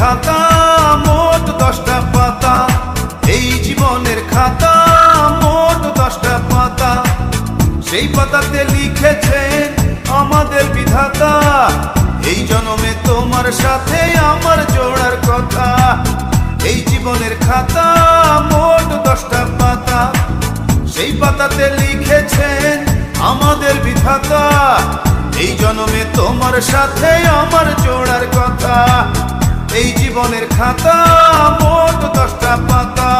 খাতা, মোট দশটা পাতা। এই জীবনের খাতা, মোট দশটা পাতা। সেই পাতাতে লিখেছেন আমাদের বিধাতা। এই জন্মে তোমার সাথে আমার জোড়ার কথা। এই জীবনের খাতা, মোট দশটা পাতা। সেই পাতাতে লিখেছেন আমাদের বিধাতা। এই জন্মে তোমার সাথে আমার জোড়ার কথা। এই জীবনের খাতা মোট দশটা পাতা।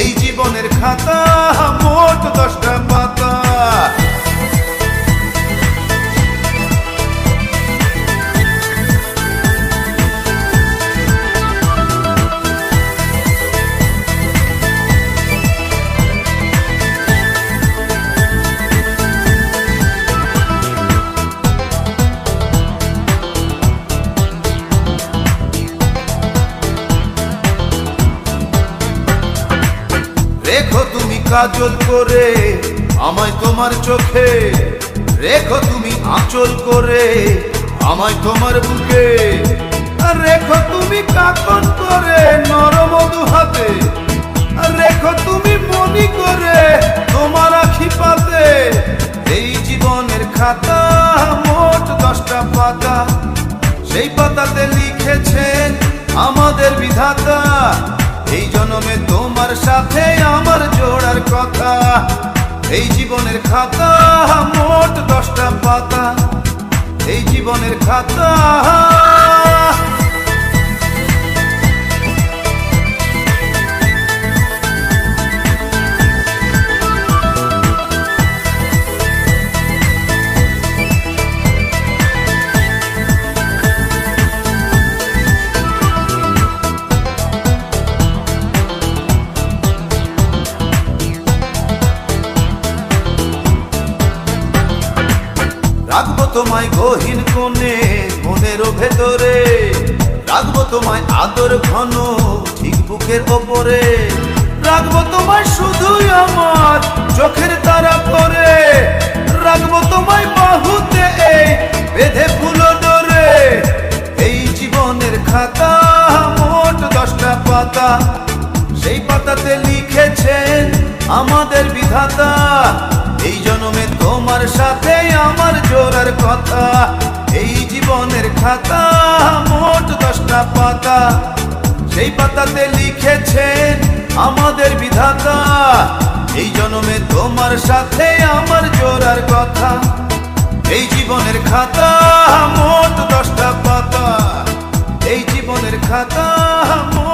এই জীবনের খাতা রেখো তুমি কাজল করে, আমায় তোমার চোখে। রেখো তুমি আঁচল করে, আমায় তোমার বুকে। রেখো তুমি কাকন করে, নরমধু হাতে। রেখো তুমি মনি করে, তোমার আখি পাতে। এই জীবনের খাতা, মোট দশটা পাতা। সেই পাতাতে লিখেছেন আমাদের বিধাতা। সাথে আমার জোড়ার কথা। এই জীবনের খাতা মোট দশটা পাতা। এই জীবনের খাতা। তোমায় গহীন কোণে মনেরও ভেতরে। রাখব তোমায় আদর ঘন, ঠিক বুকের ওপরে। রাখব তোমায় শুধুই আমার চোখের তারা করে রাখব তোমায় বাহুতে এই বেঁধে ফুলো ডোরে। এই জীবনের খাতা, মোট দশটা পাতা। সেই পাতাতে লিখেছেন আমাদের বিধাতা। এই জনমে তোমার সাথে আমার জোরার কথা। এই জীবনের খাতা, মোট দশটা পাতা। সেই পাতাতে লিখেছেন আমাদের বিধাতা। এই জনমে তোমার সাথে আমার জোরার কথা। এই জীবনের খাতা, মোট দশটা পাতা। এই জীবনের খাতা, মোট